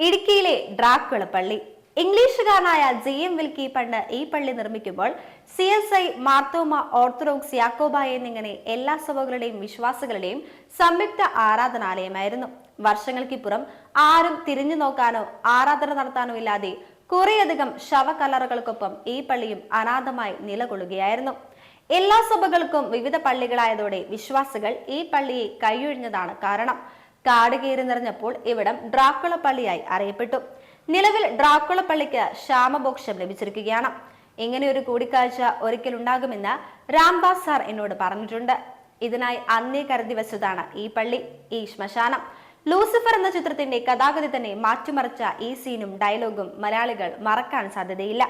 ഇടുക്കിയിലെ ഡ്രാക്കുള പള്ളി. ഇംഗ്ലീഷുകാരനായ J M Wilkie പണ്ട് ഈ പള്ളി നിർമ്മിക്കുമ്പോൾ C S I Marthoma Orthodox Yakobaya എന്നിങ്ങനെ എല്ലാ സഭകളുടെയും വിശ്വാസികളുടെയും സംയുക്ത ആരാധനാലയമായിരുന്നു. വർഷങ്ങൾക്കിപ്പുറം ആരും തിരിഞ്ഞു നോക്കാനോ ആരാധന നടത്താനോ ഇല്ലാതെ കുറേയധികം ശവകലറുകൾക്കൊപ്പം ഈ പള്ളിയും അനാഥമായി നിലകൊള്ളുകയായിരുന്നു. എല്ലാ സഭകൾക്കും വിവിധ പള്ളികളായതോടെ വിശ്വാസികൾ ഈ പള്ളിയെ കൈയൊഴിഞ്ഞതാണ് കാരണം. കാട് കയറി നിറഞ്ഞപ്പോൾ ഇവിടം ഡ്രാക്കുള പള്ളിയായി അറിയപ്പെട്ടു. നിലവിൽ ഡ്രാക്കുള പള്ളിക്ക് ക്ഷാമബോക്ഷം ലഭിച്ചിരിക്കുകയാണ്. ഇങ്ങനെ ഒരു കൂടിക്കാഴ്ച ഒരിക്കലുണ്ടാകുമെന്ന് രാംദാസ് സാർ എന്നോട് പറഞ്ഞിട്ടുണ്ട്. ഇതിനായി അന്നേ കരുതി വെച്ചതാണ് ഈ പള്ളി ഈ ശ്മശാനം. ലൂസിഫർ എന്ന ചിത്രത്തിന്റെ കഥാഗതി തന്നെ മാറ്റിമറിച്ച ഈ സീനും ഡയലോഗും മലയാളികൾ മറക്കാൻ സാധ്യതയില്ല.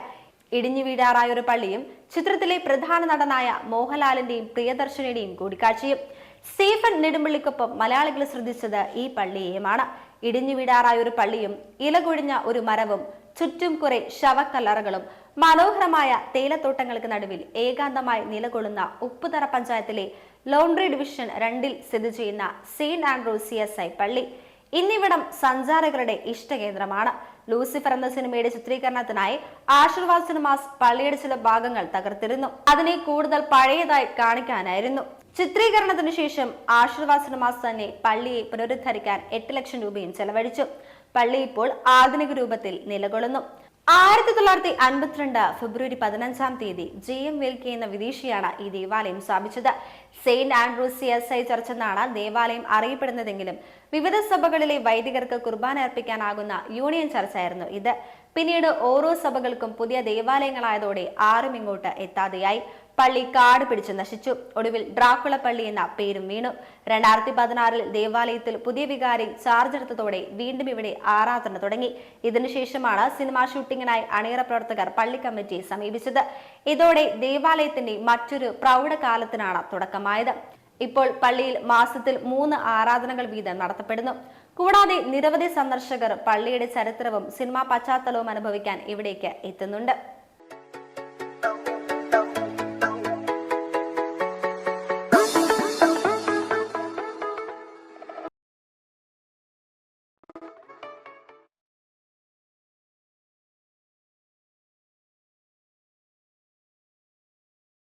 ഇടിഞ്ഞു വീഴാറായ ഒരു പള്ളിയും ചിത്രത്തിലെ പ്രധാന നടനായ മോഹൻലാലിന്റെയും പ്രിയദർശനിയുടെയും കൂടിക്കാഴ്ചയും. സ്റ്റീഫൻ നെടുമ്പള്ളിക്കൊപ്പം മലയാളികൾ ശ്രദ്ധിച്ചത് ഈ പള്ളിയെയുമാണ്. ഇടിഞ്ഞു വിടാറായ ഒരു പള്ളിയും ഇലകൊഴിഞ്ഞ ഒരു മരവും ചുറ്റും കുറെ ശവക്കല്ലറകളും മനോഹരമായ തേയിലത്തോട്ടങ്ങൾക്ക് നടുവിൽ ഏകാന്തമായി നിലകൊള്ളുന്ന ഉപ്പുതറ പഞ്ചായത്തിലെ ലോണ്ട്രി ഡിവിഷൻ രണ്ടിൽ സ്ഥിതി ചെയ്യുന്ന Saint Andrews C S I പള്ളി. ഇന്നിവിടം സഞ്ചാരികളുടെ ഇഷ്ടകേന്ദ്രമാണ്. ലൂസിഫർ എന്ന സിനിമയുടെ ചിത്രീകരണത്തിനായി ആശീർവാദ് സിനിമാസ് പള്ളിയുടെ ചില ഭാഗങ്ങൾ തകർത്തിരുന്നു. അതിനെ കൂടുതൽ പഴയതായി കാണിക്കാനായിരുന്നു. ചിത്രീകരണത്തിന് ശേഷം ആശീർവാദ തന്നെ പള്ളിയെ പുനരുദ്ധരിക്കാൻ എട്ട് ലക്ഷം രൂപയും ചെലവഴിച്ചു. പള്ളി ഇപ്പോൾ ആധുനിക രൂപത്തിൽ നിലകൊള്ളുന്നു. ആയിരത്തി തൊള്ളായിരത്തി അൻപത്തിരണ്ട് ഫെബ്രുവരി പതിനഞ്ചാം തീയതി ജെ എം വെൽക്കെ എന്ന വിദേശിയാണ് ഈ ദേവാലയം സ്ഥാപിച്ചത്. Saint Andrews S I church എന്നാണ് ദേവാലയം അറിയപ്പെടുന്നതെങ്കിലും വിവിധ സഭകളിലെ വൈദികർക്ക് കുർബാന അർപ്പിക്കാനാകുന്ന യൂണിയൻ ചർച്ചായിരുന്നു ഇത്. പിന്നീട് ഓരോ സഭകൾക്കും പുതിയ ദേവാലയങ്ങളായതോടെ ആരും ഇങ്ങോട്ട് എത്താതെയായി. പള്ളി കാട് പിടിച്ച് നശിച്ചു. ഒടുവിൽ ഡ്രാക്കുള പള്ളി എന്ന പേരും വീണു. രണ്ടായിരത്തി പതിനാറിൽ ദേവാലയത്തിൽ പുതിയ വികാരി ചാർജ് എടുത്തതോടെ വീണ്ടും ഇവിടെ ആരാധന തുടങ്ങി. ഇതിനുശേഷമാണ് സിനിമാ ഷൂട്ടിങ്ങിനായി അണിയറ പ്രവർത്തകർ പള്ളി കമ്മിറ്റിയെ സമീപിച്ചത്. ഇതോടെ ദേവാലയത്തിന്റെ മറ്റൊരു പ്രൗഢകാലത്തിനാണ് തുടക്കമായത്. ഇപ്പോൾ പള്ളിയിൽ മാസത്തിൽ മൂന്ന് ആരാധനകൾ വീതം നടത്തപ്പെടുന്നു. കൂടാതെ നിരവധി സന്ദർശകർ പള്ളിയുടെ ചരിത്രവും സിനിമാ പശ്ചാത്തലവും അനുഭവിക്കാൻ ഇവിടേക്ക് എത്തുന്നുണ്ട്.